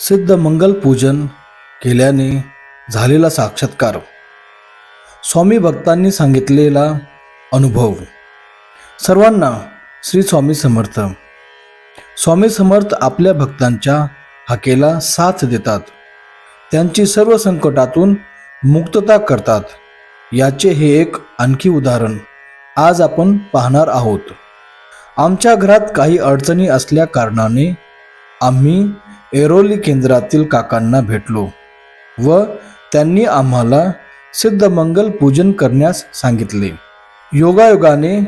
सिद्ध मंगल पूजन केल्याने झालेला साक्षात्कार. स्वामी भक्तांनी सांगितलेला अनुभव. सर्वांना श्री स्वामी समर्थ. स्वामी समर्थ आपल्या भक्तांच्या हाकेला साथ देतात. त्यांची सर्व संकटातून मुक्तता करतात. याचे हे एक आणखी उदाहरण आज आपण पाहणार आहोत. आमच्या घरात काही अडचणी असल्या कारणाने आम्ही एरोली केंद्रातील काकांना भेटलो व त्यांनी आम्हाला सिद्धमंगल पूजन करण्यास सांगितले. योगायोगाने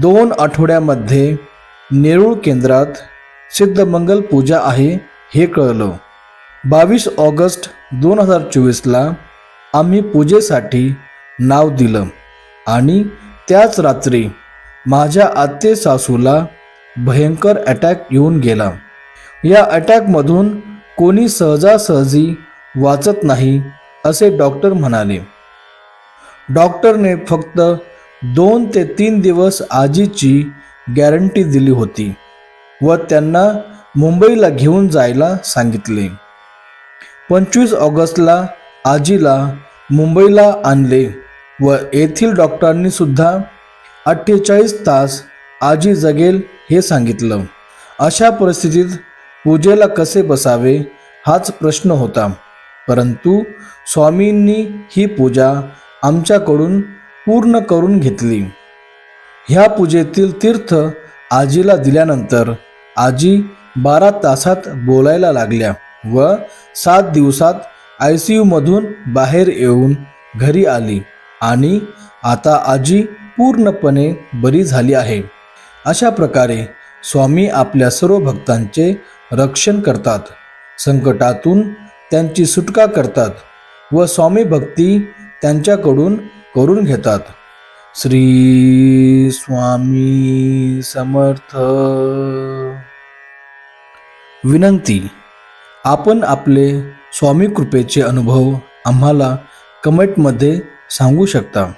दोन आठवड्यामध्ये नेरूळ केंद्रात सिद्धमंगल पूजा आहे हे कळलं. बावीस ऑगस्ट दोन हजार चोवीसला आम्ही पूजेसाठी नाव दिलं आणि त्याच रात्री माझ्या आत्ते सासूला भयंकर अटॅक येऊन गेला. या अटॅकमधून कोणी सहजासहजी वाचत नाही असे डॉक्टर म्हणाले. डॉक्टरने फक्त दोन ते तीन दिवस आजीची गॅरंटी दिली होती व त्यांना मुंबईला घेऊन जायला सांगितले. पंचवीस ऑगस्टला आजीला मुंबईला आणले व येथील डॉक्टरांनी सुद्धा अठ्ठेचाळीस तास आजी जगेल हे सांगितलं. अशा परिस्थितीत पूजेला कसे बसावे हाच प्रश्न होता. परंतु स्वामींनी ही पूजा आमच्याकडून पूर्ण करून घेतली. ह्या पूजेतील तीर्थ आजीला दिल्यानंतर आजी बारा तासात बोलायला लागल्या व सात दिवसात आय सी यूमधून बाहेर येऊन घरी आली आणि आता आजी पूर्णपणे बरी झाली आहे. अशा प्रकारे स्वामी आपल्या सर्व भक्तांचे रक्षण करतात. संकटातून त्यांची सुटका करतात व स्वामी भक्ती त्यांच्याकडून करून घेतात. श्री स्वामी समर्थ. विनंती आपण आपले स्वामी कृपेचे अनुभव आम्हाला कमेंटमध्ये सांगू शकता.